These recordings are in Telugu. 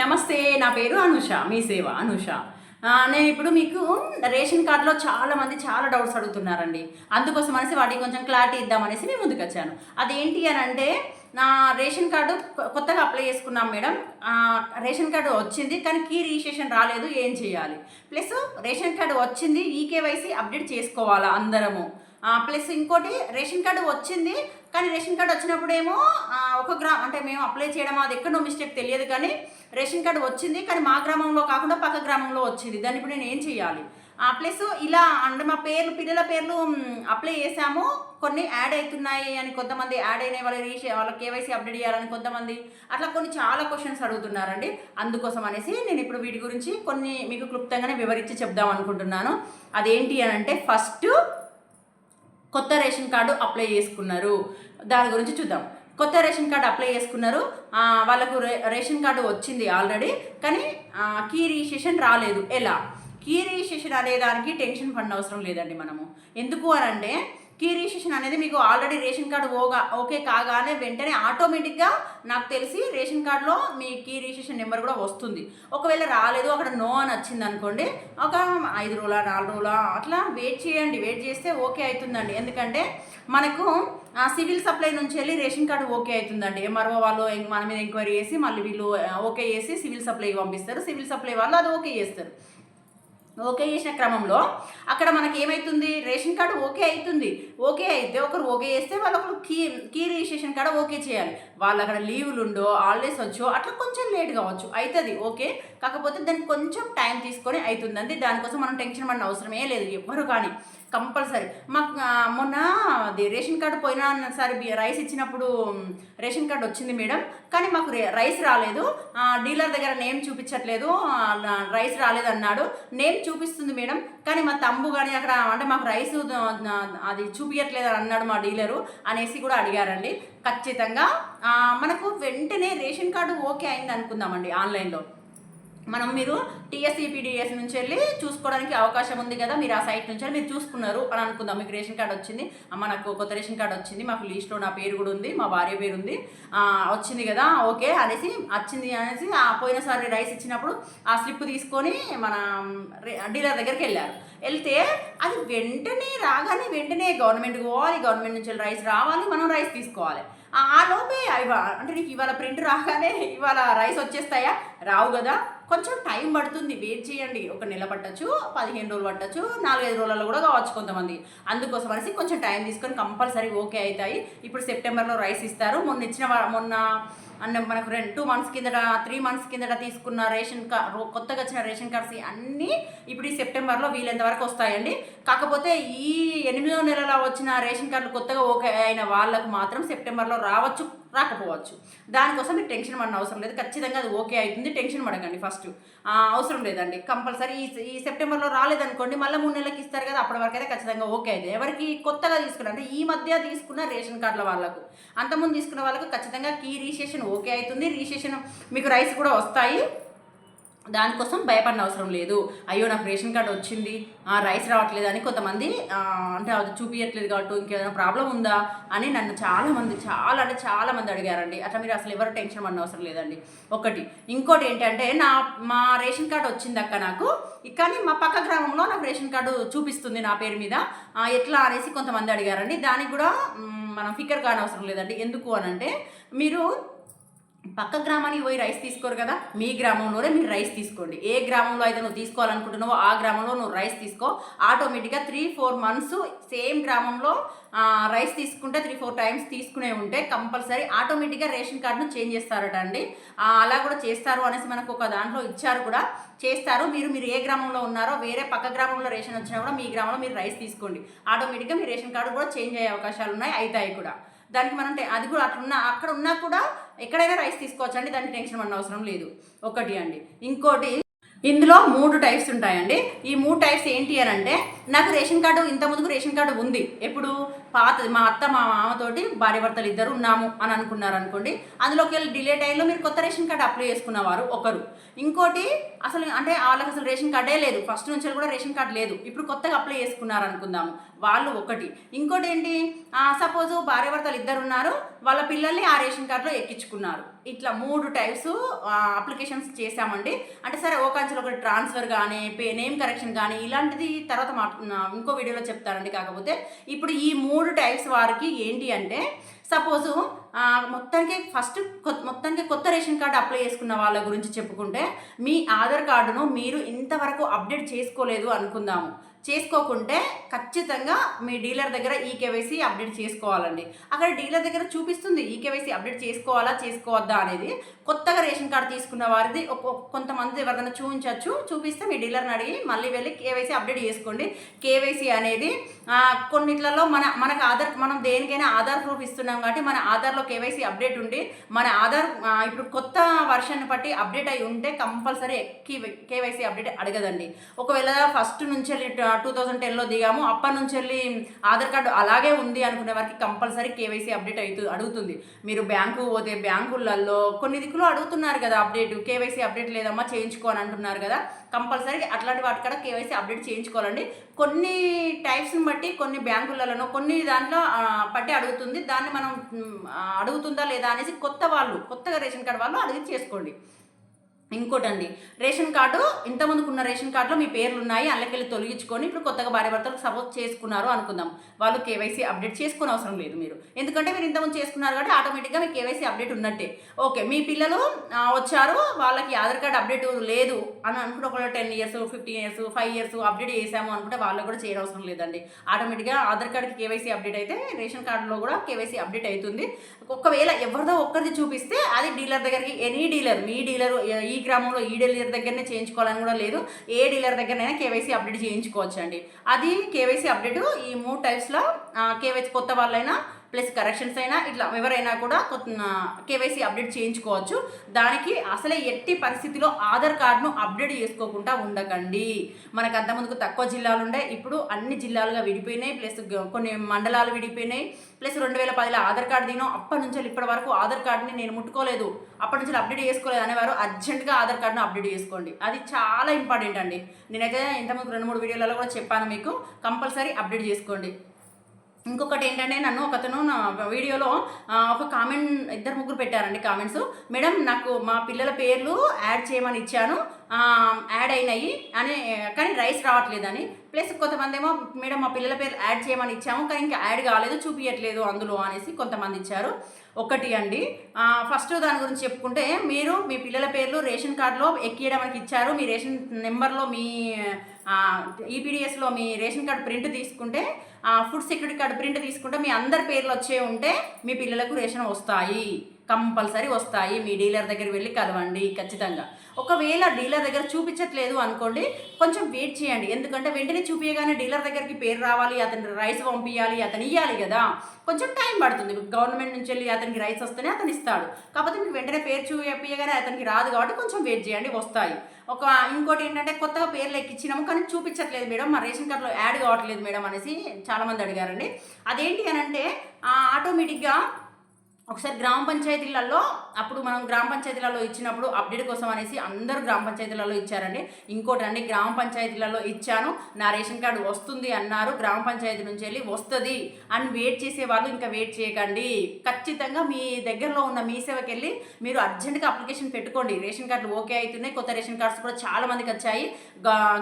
నమస్తే నా పేరు అనుష మీ సేవ అనుష. నేను ఇప్పుడు మీకు రేషన్ కార్డులో చాలామంది చాలా డౌట్స్ అడుగుతున్నారండి. అందుకోసం అనేసి వాటికి కొంచెం క్లారిటీ ఇద్దామనేసి నేను ముందుకు వచ్చాను. అదేంటి అని అంటే నా రేషన్ కార్డు కొత్తగా అప్లై చేసుకున్నాం మేడం. రేషన్ కార్డు వచ్చింది కానీ కీ రిజిస్ట్రేషన్ రాలేదు ఏం చేయాలి? ప్లస్ రేషన్ కార్డు వచ్చింది ఈకేవైసీ అప్డేట్ చేసుకోవాలా అందరము? ప్లస్ ఇంకోటి రేషన్ కార్డు వచ్చింది కానీ రేషన్ కార్డు వచ్చినప్పుడేమో ఒక గ్రా అంటే మేము అప్లై చేయడం అది ఎక్కడో మిస్టేక్ తెలియదు కానీ రేషన్ కార్డు వచ్చింది కానీ మా గ్రామంలో కాకుండా పక్క గ్రామంలో వచ్చింది. దాన్ని ఇప్పుడు నేను ఏం చేయాలి? ప్లస్ ఇలా అంటే మా పేర్లు పిల్లల పేర్లు అప్లై చేసాము కొన్ని యాడ్ అవుతున్నాయి అని కొంతమంది యాడ్ అయినాయి వాళ్ళు రీషే వాళ్ళ కేవైసీ అప్డేట్ చేయాలని కొంతమంది అట్లా కొన్ని చాలా క్వశ్చన్స్ అడుగుతున్నారండి. అందుకోసం అనేసి నేను ఇప్పుడు వీటి గురించి కొన్ని మీకు క్లుప్తంగానే వివరించి చెప్దాం అనుకుంటున్నాను. అదేంటి అని అంటే ఫస్ట్ కొత్త రేషన్ కార్డు అప్లై చేసుకున్నారు. దాని గురించి చూద్దాం. కొత్త రేషన్ కార్డు అప్లై చేసుకున్నారు. వాళ్ళకు రే రేషన్ కార్డు వచ్చింది ఆల్రెడీ కానీ కీ రిజిస్ట్రేషన్ రాలేదు. ఎలా? కీ రిజిస్ట్రేషన్ అనే దానికి టెన్షన్ పడిన అవసరం లేదండి మనము. ఎందుకు అని అంటే కీ రిజిస్ట్రేషన్ అనేది మీకు ఆల్రెడీ రేషన్ కార్డు ఓగా ఓకే కాగానే వెంటనే ఆటోమేటిక్గా నాకు తెలిసి రేషన్ కార్డులో మీ కీ రిజిస్ట్రేషన్ నెంబర్ కూడా వస్తుంది. ఒకవేళ రాలేదు అక్కడ నో అని వచ్చింది అనుకోండి ఒక ఐదు రోజుల నాలుగు రోజుల అట్లా వెయిట్ చేయండి. వెయిట్ చేస్తే ఓకే అవుతుందండి. ఎందుకంటే మనకు సివిల్ సప్లై నుంచి వెళ్ళి రేషన్ కార్డు ఓకే అవుతుందండి. ఎంఆర్ఓ వాళ్ళు మన మీద ఎంక్వైరీ చేసి మళ్ళీ వీళ్ళు ఓకే చేసి సివిల్ సప్లై పంపిస్తారు. సివిల్ సప్లై వాళ్ళు అది ఓకే చేస్తారు. ఓకే చేసిన క్రమంలో అక్కడ మనకి ఏమవుతుంది రేషన్ కార్డు ఓకే అవుతుంది. ఓకే అయితే ఒకరు ఓకే చేస్తే వాళ్ళు ఒకరు key key registration card okay చేయాలి. వాళ్ళు అక్కడ లీవులు ఉండో హాలిడేస్ వచ్చో అట్లా కొంచెం లేట్ కావచ్చు. అవుతుంది ఓకే. కాకపోతే దానికి కొంచెం టైం తీసుకొని అవుతుంది అంతే దానికోసం మనం టెన్షన్ పడిన అవసరమే లేదు ఎవ్వరు కానీ. కంపల్సరీ. మాకు మొన్న అది రేషన్ కార్డు పోయినా సరే రైస్ ఇచ్చినప్పుడు రేషన్ కార్డు వచ్చింది మేడం. కానీ మాకు రైస్ రాలేదు. డీలర్ దగ్గర నేమ్ చూపించట్లేదు. రైస్ రాలేదు అన్నాడు. నేమ్ చూపిస్తుంది మేడం. కానీ మా తమ్ము కానీ అక్కడ అంటే మాకు రైస్ అది చూపించట్లేదు అని అన్నాడు మా డీలరు అనేసి కూడా అడిగారండి. ఖచ్చితంగా మనకు వెంటనే రేషన్ కార్డు ఓకే అయింది అనుకుందామండి ఆన్లైన్లో. మనం మీరు టీఎస్ఈపీడిఎస్ నుంచి వెళ్ళి చూసుకోవడానికి అవకాశం ఉంది కదా మీరు ఆ సైట్ నుంచి వెళ్ళి మీరు చూసుకున్నారు అని అనుకుందాం. మీకు రేషన్ కార్డు వచ్చింది. అమ్మ నాకు కొత్త రేషన్ కార్డు వచ్చింది. మాకు లీస్ట్లో నా పేరు కూడా ఉంది మా భార్య పేరు ఉంది. వచ్చింది కదా ఓకే అనేసి వచ్చింది అనేసి ఆ పోయినసారి రైస్ ఇచ్చినప్పుడు ఆ స్లిప్ తీసుకొని మన డీలర్ దగ్గరికి వెళ్ళారు. వెళ్తే అది వెంటనే రాగానే వెంటనే గవర్నమెంట్కి పోవాలి గవర్నమెంట్ నుంచి రైస్ రావాలి మనం రైస్ తీసుకోవాలి. ఆ లోపే అంటే నీకు ఇవాళ ప్రింట్ రాగానే ఇవాళ రైస్ వచ్చేస్తాయా? రావు కదా కొంచెం టైం పడుతుంది. వెయిట్ చేయండి. ఒక నెల పట్టచ్చు పదిహేను రోజులు పట్టచ్చు నాలుగైదు రోజులలో కూడా కావచ్చు కొంతమంది. అందుకోసం అనేసి కొంచెం టైం తీసుకొని కంపల్సరీ ఓకే అవుతాయి. ఇప్పుడు సెప్టెంబర్లో రైస్ ఇస్తారు. మొన్న ఇచ్చిన మొన్న అన్న మనకు రెండు టూ మంత్స్ కిందట త్రీ మంత్స్ కిందట తీసుకున్న రేషన్ కార్డ్ కొత్తగా వచ్చిన రేషన్ కార్డ్స్ అన్నీ ఇప్పుడు ఈ సెప్టెంబర్లో వీలైనంత వరకు వస్తాయండి. కాకపోతే ఈ ఎనిమిదో నెలలో వచ్చిన రేషన్ కార్డులు కొత్తగా ఓకే అయిన వాళ్ళకు మాత్రం సెప్టెంబర్లో రావచ్చు రాకపోవచ్చు. దానికోసం మీరు టెన్షన్ పడిన అవసరం లేదు. ఖచ్చితంగా అది ఓకే అవుతుంది టెన్షన్ పడకండి ఫస్ట్. అవసరం లేదండి. కంపల్సరీ ఈ ఈ సెప్టెంబర్లో రాలేదనుకోండి మళ్ళీ మూడు నెలలకి ఇస్తారు కదా అప్పటి వరకు అయితే ఖచ్చితంగా ఓకే అయితే. ఎవరికి కొత్తగా తీసుకున్న అంటే ఈ మధ్య తీసుకున్న రేషన్ కార్డుల వాళ్ళకు అంతకుముందు తీసుకున్న వాళ్ళకు ఖచ్చితంగా కీ రిజిస్ట్రేషన్ ఓకే అవుతుంది. రిజిస్ట్రేషన్ మీకు రైస్ కూడా వస్తాయి. దానికోసం భయపడిన అవసరం లేదు. అయ్యో నాకు రేషన్ కార్డు వచ్చింది ఆ, రైస్ రావట్లేదు అని కొంతమంది అంటే అది చూపించట్లేదు కాబట్టి ఇంకేదైనా ప్రాబ్లం ఉందా అని నన్ను చాలా మంది చాలా అంటే చాలా మంది అడిగారండి. అట్లా మీరు అసలు ఎవరు టెన్షన్ పడిన అవసరం లేదండి. ఒకటి. ఇంకోటి ఏంటంటే నా మా రేషన్ కార్డు వచ్చింది అక్క నాకు కానీ మా పక్క గ్రామంలో నాకు రేషన్ కార్డు చూపిస్తుంది నా పేరు మీద. ఎట్లా అనేసి కొంతమంది అడిగారండి. దానికి కూడా మనం ఫికర్ కానవసరం లేదండి. ఎందుకు అని అంటే మీరు పక్క గ్రామానికి పోయి రైస్ తీసుకోరు కదా మీ గ్రామంలోనే మీరు రైస్ తీసుకోండి. ఏ గ్రామంలో అయితే నువ్వు తీసుకోవాలనుకుంటున్నావో ఆ గ్రామంలో నువ్వు రైస్ తీసుకో. ఆటోమేటిక్గా త్రీ ఫోర్ మంత్స్ సేమ్ గ్రామంలో రైస్ తీసుకుంటే త్రీ ఫోర్ టైమ్స్ తీసుకునే ఉంటే కంపల్సరీ ఆటోమేటిక్గా రేషన్ కార్డును చేంజ్ చేస్తారట అండి. అలా కూడా చేస్తారు అనేసి మనకు ఒక దాంట్లో ఇచ్చారు కూడా. చేస్తారు. మీరు మీరు ఏ గ్రామంలో ఉన్నారో వేరే పక్క గ్రామంలో రేషన్ వచ్చినా కూడా మీ గ్రామంలో మీరు రైస్ తీసుకోండి. ఆటోమేటిక్గా మీ రేషన్ కార్డు కూడా చేంజ్ అయ్యే అవకాశాలు ఉన్నాయి అవుతాయి కూడా. దానికి మనం అది కూడా అట్లున్న అక్కడ ఉన్నా కూడా ఎక్కడైనా రైస్ తీసుకోవచ్చు అండి దానికి టెన్షన్ పడిన అవసరం లేదు. ఒకటి అండి. ఇంకోటి ఇందులో మూడు టైప్స్ ఉంటాయండి. ఈ మూడు టైప్స్ ఏంటి అని అంటే నాకు రేషన్ కార్డు ఇంత ముందుకు రేషన్ కార్డు ఉంది. ఎప్పుడు? పాత మా అత్త మా మామతోటి భార్య భర్తలు ఇద్దరు ఉన్నాము అని అనుకున్నారు అనుకోండి. అందులోకి వెళ్ళి డిలే టైంలో మీరు కొత్త రేషన్ కార్డు అప్లై చేసుకున్నవారు ఒకరు. ఇంకోటి అసలు అంటే వాళ్ళకి అసలు రేషన్ కార్డే లేదు. ఫస్ట్ నుంచి కూడా రేషన్ కార్డు లేదు. ఇప్పుడు కొత్తగా అప్లై చేసుకున్నారు అనుకుందాము. వాళ్ళు ఒకటి. ఇంకోటి ఏంటి? సపోజ్ భార్య భర్తలు ఇద్దరు ఉన్నారు. వాళ్ళ పిల్లల్ని ఆ రేషన్ కార్డులో ఎక్కించుకున్నారు. ఇట్లా మూడు టైప్స్ అప్లికేషన్స్ చేశామండి. అంటే సరే ఒక అంచెలు ఒకటి ట్రాన్స్ఫర్ కానీ పే నేమ్ కరెక్షన్ కానీ ఇలాంటిది తర్వాత మా ఇంకో వీడియోలో చెప్తానండి. కాకపోతే ఇప్పుడు ఈ మూడు టైప్స్ వారికి ఏంటి అంటే సపోజు మొత్తానికి ఫస్ట్ మొత్తానికి కొత్త రేషన్ కార్డు అప్లై చేసుకున్న వాళ్ళ గురించి చెప్పుకుంటే మీ ఆధార్ కార్డును మీరు ఇంతవరకు అప్డేట్ చేసుకోలేదు అనుకుందాము. చేసుకోకుంటే ఖచ్చితంగా మీ డీలర్ దగ్గర ఈ కేవైసీ అప్డేట్ చేసుకోవాలండి. అక్కడ డీలర్ దగ్గర చూపిస్తుంది ఈ కేవైసీ అప్డేట్ చేసుకోవాలా చేసుకోవద్దా అనేది. కొత్తగా రేషన్ కార్డు తీసుకున్న వారిది కొంతమంది ఎవరిదైనా చూపించవచ్చు చూపిస్తే మీ డీలర్ని అడిగి మళ్ళీ వెళ్ళి కేవైసీ అప్డేట్ చేసుకోండి. కేవైసీ అనేది కొన్నిట్లలో మన మనకు ఆధార్ మనం దేనికైనా ఆధార్ ప్రూఫ్ ఇస్తున్నాం కాబట్టి మన ఆధార్లో కేవైసీ అప్డేట్ ఉండి మన ఆధార్ ఇప్పుడు కొత్త వర్షన్ బట్టి అప్డేట్ అయి ఉంటే కంపల్సరీ కేవైసీ అప్డేట్ అడగదండి. ఒకవేళ ఫస్ట్ నుంచి వెళ్ళి టూ థౌజండ్ టెన్లో దిగాము. అప్పటి నుంచి వెళ్ళి ఆధార్ కార్డు అలాగే ఉంది అనుకునే వారికి కంపల్సరీ కేవైసీ అప్డేట్ అవుతూ అడుగుతుంది. మీరు బ్యాంకు పోతే బ్యాంకులలో కొన్ని దిక్కులు అడుగుతున్నారు కదా అప్డేట్. కేవైసీ అప్డేట్ లేదమ్మా చేయించుకో అని అంటున్నారు కదా. కంపల్సరీ అట్లాంటి వాటి కూడా కేవైసీ అప్డేట్ చేయించుకోవాలండి. కొన్ని టైప్స్ని బట్టి కొన్ని బ్యాంకులలోనో కొన్ని దాంట్లో పట్టి అడుగుతుంది. దాన్ని మనం అడుగుతుందా లేదా అనేసి కొత్త వాళ్ళు కొత్తగా రేషన్ కార్డు వాళ్ళు అడిగి చేసుకోండి. ఇంకోటండి రేషన్ కార్డు ఇంతమందికి ఉన్న రేషన్ కార్డులో మీ పేర్లు ఉన్నాయి అల్లకెళ్ళి తొలగించుకొని ఇప్పుడు కొత్తగా భార్య భర్తలకు సపోర్ట్ చేసుకున్నారు అనుకుందాం. వాళ్ళు కేవైసీ అప్డేట్ చేసుకునే అవసరం లేదు మీరు. ఎందుకంటే మీరు ఇంతమంది చేసుకున్నారు కాబట్టి ఆటోమేటిక్గా మీ కేవైసీ అప్డేట్ ఉన్నట్టే. ఓకే మీ పిల్లలు వచ్చారు వాళ్ళకి ఆధార్ కార్డు అప్డేట్ లేదు అని అనుకుంటే ఒక ten years fifteen years five years update చేసాము అనుకుంటే వాళ్ళకి కూడా చేయనవసరం లేదండి. ఆటోమేటిక్గా ఆధార్ కార్డుకి కేవైసీ అప్డేట్ అయితే రేషన్ కార్డులో కూడా కేవైసీ అప్డేట్ అవుతుంది. ఒకవేళ ఎవరిదో ఒక్కరిది చూపిస్తే అది డీలర్ దగ్గరికి ఎనీ డీలర్ మీ డీలర్ ఈ గ్రామంలో ఈ డీలర్ దగ్గరనే చేయించుకోవాలని కూడా లేదు. ఏ డీలర్ దగ్గరనైనా కేవైసీ అప్డేట్ చేయించుకోవచ్చు అండి అది కేవైసీ అప్డేట్ ఈ మూడు టైప్స్లో కేవైసీ కొత్త వాళ్ళైనా ప్లస్ కరెక్షన్స్ అయినా ఇట్లా ఎవరైనా కూడా కేవైసీ అప్డేట్ చేయించుకోవచ్చు. దానికి అసలే ఎట్టి పరిస్థితిలో ఆధార్ కార్డును అప్డేట్ చేసుకోకుండా ఉండకండి. మనకు అంతకుముందుకు తక్కువ జిల్లాలు ఉండే ఇప్పుడు అన్ని జిల్లాలుగా విడిపోయినాయి. ప్లస్ కొన్ని మండలాలు విడిపోయినాయి. ప్లస్ రెండు వేల పదిలో ఆధార్ కార్డు దినం అప్పటి నుంచి ఇప్పటి వరకు ఆధార్ కార్డుని నేను ముట్టుకోలేదు. అప్పటి నుంచి అప్డేట్ చేసుకోలేదు అనేవారు అర్జెంటుగా ఆధార్ కార్డును అప్డేట్ చేసుకోండి. అది చాలా ఇంపార్టెంట్ అండి. నేనైతే ఇంతకుముందు రెండు మూడు వీడియోలలో కూడా చెప్పాను మీకు. కంపల్సరీ అప్డేట్ చేసుకోండి. ఇంకొకటి ఏంటంటే నన్ను ఒకతను నా వీడియోలో ఒక కామెంట్ ఇద్దరు ముగ్గురు పెట్టారండి కామెంట్స్. మేడం నాకు మా పిల్లల పేర్లు యాడ్ చేయమని ఇచ్చాను. యాడ్ అయినాయి అని కానీ రైస్ రావట్లేదని. ప్లస్ కొంతమంది ఏమో మేడం మా పిల్లల పేరు యాడ్ చేయమని ఇచ్చాము కానీ ఇంకా యాడ్ కాలేదు చూపించట్లేదు అందులో అనేసి కొంతమంది ఇచ్చారు. ఒకటి అండి. ఫస్ట్ దాని గురించి చెప్పుకుంటే మీరు మీ పిల్లల పేర్లు రేషన్ కార్డులో ఎక్కియడానికి ఇచ్చారు. మీ రేషన్ నెంబర్లో మీ ఈపీడిఎస్లో మీ రేషన్ కార్డు ప్రింట్ తీసుకుంటే ఫుడ్ సెక్యూరిటీ కార్డు ప్రింట్ తీసుకుంటే మీ అందరి పేర్లు వచ్చే ఉంటే మీ పిల్లలకు రేషన్ వస్తాయి. కంపల్సరీ వస్తాయి. మీ డీలర్ దగ్గర వెళ్ళి కలవండి ఖచ్చితంగా. ఒకవేళ డీలర్ దగ్గర చూపించట్లేదు అనుకోండి కొంచెం వెయిట్ చేయండి. ఎందుకంటే వెంటనే చూపించగానే డీలర్ దగ్గరికి పేరు రావాలి అతని రైస్ పంపించాలి అతను ఇవ్వాలి కదా. కొంచెం టైం పడుతుంది. గవర్నమెంట్ నుంచి వెళ్ళి అతనికి రైస్ వస్తేనే అతను ఇస్తాడు. కాకపోతే మీకు వెంటనే పేరు చూపించగానే అతనికి రాదు కాబట్టి కొంచెం వెయిట్ చేయండి వస్తాయి. ఒక ఇంకోటి ఏంటంటే కొత్తగా పేర్లు ఎక్కించినాము కానీ చూపించట్లేదు మేడం. మా రేషన్ కార్డులో యాడ్ కావట్లేదు మేడం అనేసి చాలామంది అడిగారండి. అదేంటి అని అంటే ఆటోమేటిక్గా ఒకసారి గ్రామ పంచాయతీలలో అప్పుడు మనం గ్రామ పంచాయతీలలో ఇచ్చినప్పుడు అప్డేట్ కోసం అనేసి అందరూ గ్రామ పంచాయతీలలో ఇచ్చారండి. ఇంకోటి అండి గ్రామ పంచాయతీలలో ఇచ్చాను నా రేషన్ కార్డు వస్తుంది అన్నారు గ్రామ పంచాయతీ నుంచి వెళ్ళి వస్తుంది అని వెయిట్ చేసే వాళ్ళు ఇంకా వెయిట్ చేయకండి. ఖచ్చితంగా మీ దగ్గరలో ఉన్న మీ సేవకి వెళ్ళి మీరు అర్జెంట్గా అప్లికేషన్ పెట్టుకోండి. రేషన్ కార్డులు ఓకే అవుతున్నాయి కొత్త రేషన్ కార్డ్స్ కూడా చాలా మందికి వచ్చాయి.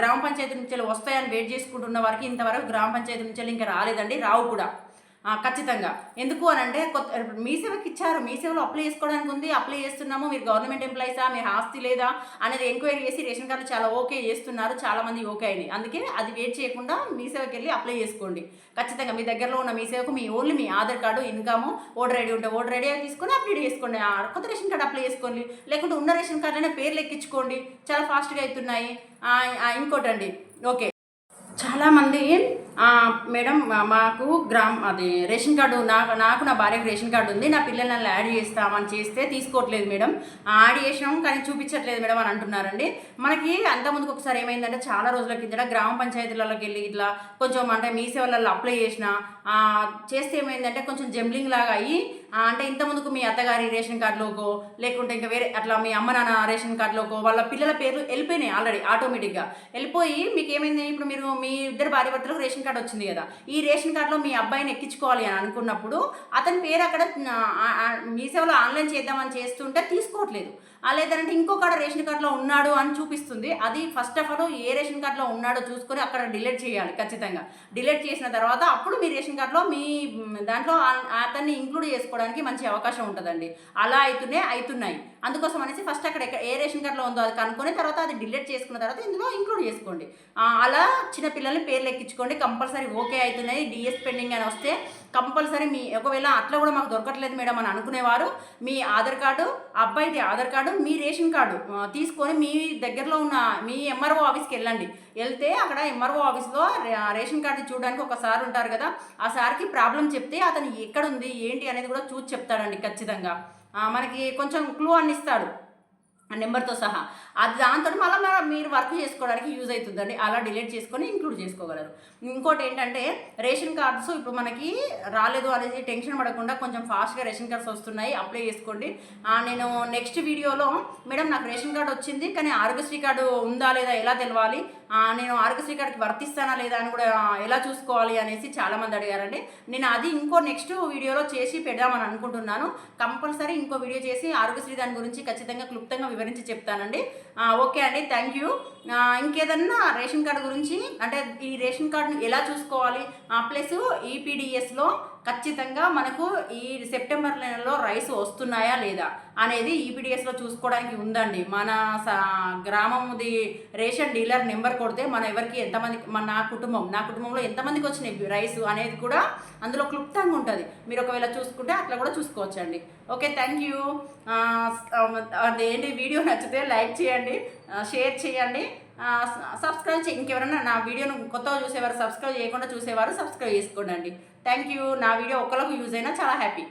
గ్రామ పంచాయతీ నుంచి వెళ్ళి వస్తాయని వెయిట్ చేసుకుంటున్న వారికి ఇంతవరకు గ్రామ పంచాయతీ నుంచి వెళ్ళి ఇంకా రాలేదండి రావు కూడా. ఖచ్చితంగా. ఎందుకు అని అంటే కొత్త మీ సేవకి ఇచ్చారు మీ సేవలో అప్లై చేసుకోవడానికి ఉంది అప్లై చేస్తున్నాము మీరు గవర్నమెంట్ ఎంప్లాయీసా మీ ఆస్తి లేదా అనేది ఎంక్వైరీ చేసి రేషన్ కార్డు చాలా ఓకే చేస్తున్నారు చాలా మంది ఓకే అయినాయి. అందుకే అది వెయిట్ చేయకుండా మీ సేవకి వెళ్ళి అప్లై చేసుకోండి. ఖచ్చితంగా మీ దగ్గరలో ఉన్న మీ సేవకు మీ ఓన్లీ మీ Aadhaar card income voter ID ఉంటే ఓటర్ ఐడి తీసుకొని అప్డేట్ చేసుకోండి. కొత్త రేషన్ కార్డు అప్లై చేసుకోండి. లేకుంటే ఉన్న రేషన్ కార్డులోనే పేర్లు ఎక్కించుకోండి. చాలా ఫాస్ట్గా అవుతున్నాయి. ఇంకోటండి. ఓకే. చాలామంది మేడం మాకు గ్రామ్ అది రేషన్ కార్డు నాకు నాకు నా భార్యకు రేషన్ కార్డు ఉంది నా పిల్లలను యాడ్ చేస్తామని చేస్తే తీసుకోవట్లేదు మేడం. యాడ్ చేసినాం కానీ చూపించట్లేదు మేడం అని అంటున్నారండి. మనకి అంతకుముందుకు ఒకసారి ఏమైందంటే చాలా రోజుల కిందట గ్రామ పంచాయతీలలోకి వెళ్ళి ఇట్లా కొంచెం అంటే మీ సేవలలో అప్లై చేసిన చేస్తే ఏమైందంటే కొంచెం జంబ్లింగ్ లాగా అయ్యి అంటే ఇంతకుముందుకు మీ అత్తగారి రేషన్ కార్డులోకో లేకుంటే ఇంకా వేరే అట్లా మీ అమ్మ నాన్న రేషన్ కార్డులోకో వాళ్ళ పిల్లల పేర్లు వెళ్ళిపోయినాయి ఆల్రెడీ ఆటోమేటిక్గా వెళ్ళిపోయి మీకు ఏమైంది ఇప్పుడు మీరు మీ ఇద్దరు భార్య భర్తలకు రేషన్ కార్డు వచ్చింది కదా. ఈ రేషన్ కార్డులో మీ అబ్బాయిని ఎక్కించుకోవాలి అని అనుకున్నప్పుడు అతని పేరు అక్కడ మీ సేవలో ఆన్లైన్ చేద్దామని చేస్తుంటే తీసుకోవట్లేదు. లేదంటే ఇంకొకడ రేషన్ కార్డులో ఉన్నాడు అని చూపిస్తుంది. అది ఫస్ట్ ఆఫ్ ఆల్ ఏ రేషన్ కార్డులో ఉన్నాడో చూసుకొని అక్కడ డిలీట్ చేయాలి ఖచ్చితంగా. డిలీట్ చేసిన తర్వాత అప్పుడు మీ రేషన్ కార్డులో మీ దాంట్లో అతన్ని ఇంక్లూడ్ చేసుకోవడానికి మంచి అవకాశం ఉంటుందండి. అలా అయితేనే అవుతున్నాయి అందుకోసం అనేసి ఫస్ట్ అక్కడ ఏ రేషన్ కార్డులో ఉందో అది కనుక్కొని తర్వాత అది డిలీట్ చేసుకున్న తర్వాత ఇందులో ఇంక్లూడ్ చేసుకోండి. అలా చిన్న పిల్లల్ని పేర్లు ఎక్కించుకోండి. కంపల్సరీ ఓకే అవుతున్నాయి డిఎస్ పెండింగ్ అని వస్తే కంపల్సరీ మీ ఒకవేళ అట్లా కూడా మాకు దొరకట్లేదు మేడం అని అనుకునేవారు మీ ఆధార్ కార్డు అబ్బాయిది ఆధార్ కార్డు మీ రేషన్ కార్డు తీసుకొని మీ దగ్గరలో ఉన్న మీ ఎంఆర్ఓ ఆఫీస్కి వెళ్ళండి. వెళ్తే అక్కడ ఎంఆర్ఓ ఆఫీస్లో రేషన్ కార్డు చూడడానికి ఒక సార్ ఉంటారు కదా ఆ సార్కి ప్రాబ్లం చెప్తే అతను ఎక్కడుంది ఏంటి అనేది కూడా చూసి చెప్తాడండి ఖచ్చితంగా. మనకి కొంచెం క్లూ అని ఇస్తాడు ఆ నెంబర్తో సహా. అది దాంతో మళ్ళీ మీరు వర్క్ చేసుకోవడానికి యూజ్ అవుతుందండి. అలా డిలీట్ చేసుకొని ఇంక్లూడ్ చేసుకోగలరు. ఇంకోటి ఏంటంటే రేషన్ కార్డ్స్ ఇప్పుడు మనకి రాలేదు అనేది టెన్షన్ పడకుండా కొంచెం ఫాస్ట్గా రేషన్ కార్డ్స్ వస్తున్నాయి అప్లై చేసుకోండి. నేను నెక్స్ట్ వీడియోలో మేడం నాకు రేషన్ కార్డు వచ్చింది కానీ ఆరోగ్యశ్రీ కార్డు ఉందా లేదా ఎలా తెలవాలి? నేను ఆరోగ్యశ్రీ కార్డుకి వర్తిస్తానా లేదా అని కూడా ఎలా చూసుకోవాలి అనేసి చాలామంది అడిగారండి. నేను అది ఇంకో నెక్స్ట్ వీడియోలో చేసి పెడదామని అనుకుంటున్నాను. కంపల్సరీ ఇంకో వీడియో చేసి ఆరోగ్యశ్రీ దాని గురించి ఖచ్చితంగా క్లుప్తంగా వివరించి చెప్తానండి. ఓకే అండి థ్యాంక్ యూ. ఇంకేదన్నా రేషన్ కార్డు గురించి అంటే ఈ రేషన్ కార్డును ఎలా చూసుకోవాలి? ప్లస్ ఈపీడిఎస్లో ఖచ్చితంగా మనకు ఈ సెప్టెంబర్ నెలలో రైస్ వస్తున్నాయా లేదా అనేది ఈపీడిఎస్లో చూసుకోవడానికి ఉందండి. మన గ్రామంది రేషన్ డీలర్ నెంబర్ కొడితే మన ఎవరికి ఎంతమంది మన నా కుటుంబం నా కుటుంబంలో ఎంతమందికి వచ్చినాయి రైస్ అనేది కూడా అందులో క్లుప్తంగా ఉంటుంది. మీరు ఒకవేళ చూసుకుంటే అట్లా కూడా చూసుకోవచ్చండి. Okay thank you. అదేంటి వీడియో నచ్చితే లైక్ చేయండి షేర్ చేయండి. సబ్స్క్రైబ్ చే ఇంకెవరైనా నా వీడియోను కొత్తగా చూసేవారు సబ్స్క్రైబ్ చేయకుండా చూసేవారు సబ్స్క్రైబ్ చేసుకోండి థ్యాంక్ యూ నా వీడియో ఒకరికి యూజ్ అయినా చాలా హ్యాపీ.